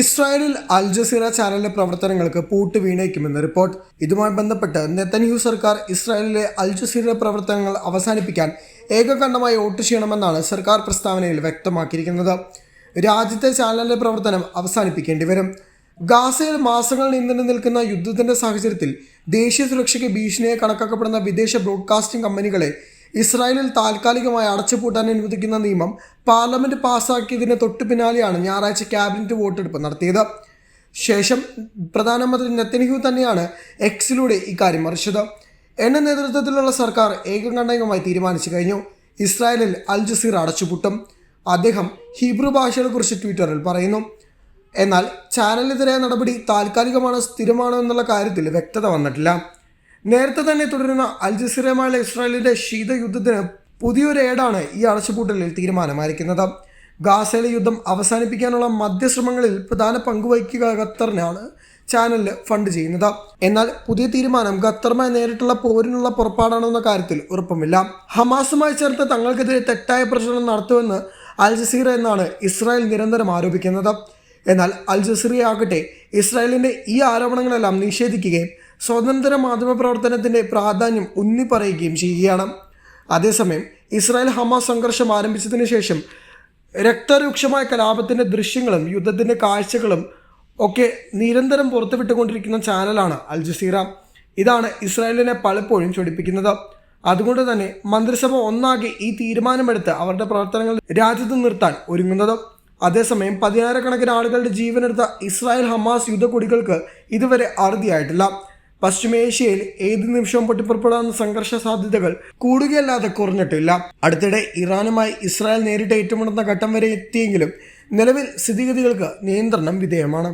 ഇസ്രായേലിൽ അൽ ജസീറ ചാനലിലെ പ്രവർത്തനങ്ങൾക്ക് പൂട്ട് വീണേക്കുമെന്ന് റിപ്പോർട്ട്. ഇതുമായി ബന്ധപ്പെട്ട് നെത്തൻഹ്യൂ സർക്കാർ ഇസ്രായേലിലെ അൽ ജസീറ പ്രവർത്തനങ്ങൾ അവസാനിപ്പിക്കാൻ ഏകകണ്ഠമായി വോട്ട് ചെയ്യണമെന്നാണ് സർക്കാർ പ്രസ്താവനയിൽ വ്യക്തമാക്കിയിരിക്കുന്നത്. രാജ്യത്തെ ചാനലിന്റെ പ്രവർത്തനം അവസാനിപ്പിക്കേണ്ടി വരും. ഗാസയിൽ മാസങ്ങൾ നീണ്ടു നിൽക്കുന്ന യുദ്ധത്തിന്റെ സാഹചര്യത്തിൽ ദേശീയ സുരക്ഷയ്ക്ക് ഭീഷണിയെ കണക്കാക്കപ്പെടുന്ന വിദേശ ബ്രോഡ്കാസ്റ്റിംഗ് കമ്പനികളെ ഇസ്രായേലിൽ താൽക്കാലികമായി അടച്ചുപൂട്ടാൻ അനുവദിക്കുന്ന നിയമം പാർലമെന്റ് പാസാക്കിയതിന് തൊട്ടു പിന്നാലെയാണ് ഞായറാഴ്ച ക്യാബിനറ്റ് വോട്ടെടുപ്പ് നടത്തിയത്. ശേഷം പ്രധാനമന്ത്രി നെത്തനിഹു തന്നെയാണ് എക്സിലൂടെ ഇക്കാര്യം അറിയിച്ചത് എണ്ണ നേതൃത്വത്തിലുള്ള സർക്കാർ ഏകകണ്ഠകമായി തീരുമാനിച്ചു കഴിഞ്ഞു. ഇസ്രായേലിൽ അൽ ജസീർ അടച്ചുപൂട്ടും. അദ്ദേഹം ഹീബ്രു ഭാഷയെക്കുറിച്ച് ട്വിറ്ററിൽ പറയുന്നു. എന്നാൽ ചാനലിനെതിരായ നടപടി താൽക്കാലികമാണോ സ്ഥിരമാണോ എന്നുള്ള കാര്യത്തിൽ വ്യക്തത വന്നിട്ടില്ല. നേരത്തെ തന്നെ തുടരുന്ന അൽ ജസീറയുമായുള്ള ഇസ്രായേലിന്റെ ശീതയുദ്ധത്തിന് പുതിയൊരു ഏടാണ് ഈ അടച്ചുപൂട്ടലിൽ തീരുമാനമായിരിക്കുന്നത്. ഗാസയിലെ യുദ്ധം അവസാനിപ്പിക്കാനുള്ള മധ്യശ്രമങ്ങളിൽ പ്രധാന പങ്കുവഹിക്കുക ഖത്തറിനാണ് ചാനലിൽ ഫണ്ട് ചെയ്യുന്നത്. എന്നാൽ പുതിയ തീരുമാനം ഖത്തറുമായി നേരിട്ടുള്ള പോരിനുള്ള പുറപ്പാടാണെന്ന കാര്യത്തിൽ ഉറപ്പുമില്ല. ഹമാസുമായി ചേർത്ത് തങ്ങൾക്കെതിരെ തെറ്റായ പ്രചരണം നടത്തുമെന്ന് അൽ ജസീറ എന്നാണ് ഇസ്രായേൽ നിരന്തരം ആരോപിക്കുന്നത്. എന്നാൽ അൽ ജസീറയാകട്ടെ ഇസ്രായേലിന്റെ ഈ ആരോപണങ്ങളെല്ലാം നിഷേധിക്കുകയും സ്വതന്ത്ര മാധ്യമ പ്രവർത്തനത്തിന്റെ പ്രാധാന്യം ഊന്നി പറയുകയും ചെയ്യുകയാണ്. അതേസമയം ഇസ്രായേൽ ഹമാസ് സംഘർഷം ആരംഭിച്ചതിന് ശേഷം രക്തരൂക്ഷമായ കലാപത്തിന്റെ ദൃശ്യങ്ങളും യുദ്ധത്തിന്റെ കാഴ്ചകളും ഒക്കെ നിരന്തരം പുറത്തുവിട്ടുകൊണ്ടിരിക്കുന്ന ചാനലാണ് അൽ ജസീറ. ഇതാണ് ഇസ്രായേലിനെ പലപ്പോഴും ചൊടിപ്പിക്കുന്നത്. അതുകൊണ്ട് തന്നെ മന്ത്രിസഭ ഒന്നാകെ ഈ തീരുമാനമെടുത്ത് അവരുടെ പ്രവർത്തനങ്ങൾ രാജ്യത്ത് നിർത്താൻ ഒരുങ്ങുന്നത്. അതേസമയം പതിനായിരക്കണക്കിന് ആളുകളുടെ ജീവനെടുത്ത ഇസ്രായേൽ ഹമാസ് യുദ്ധക്കുടികൾക്ക് ഇതുവരെ അറുതിയായിട്ടില്ല. പശ്ചിമേഷ്യയിൽ ഏത് നിമിഷവും പൊട്ടിപ്പുറപ്പെടാവുന്ന സംഘർഷ സാധ്യതകൾ കൂടുകയല്ലാതെ കുറഞ്ഞിട്ടില്ല. അടുത്തിടെ ഇറാനുമായി ഇസ്രായേൽ നേരിട്ട് ഏറ്റുമുട്ടുന്ന ഘട്ടം വരെ എത്തിയെങ്കിലും നിലവിൽ സ്ഥിതിഗതികൾക്ക് നിയന്ത്രണം വിധേയമാണ്.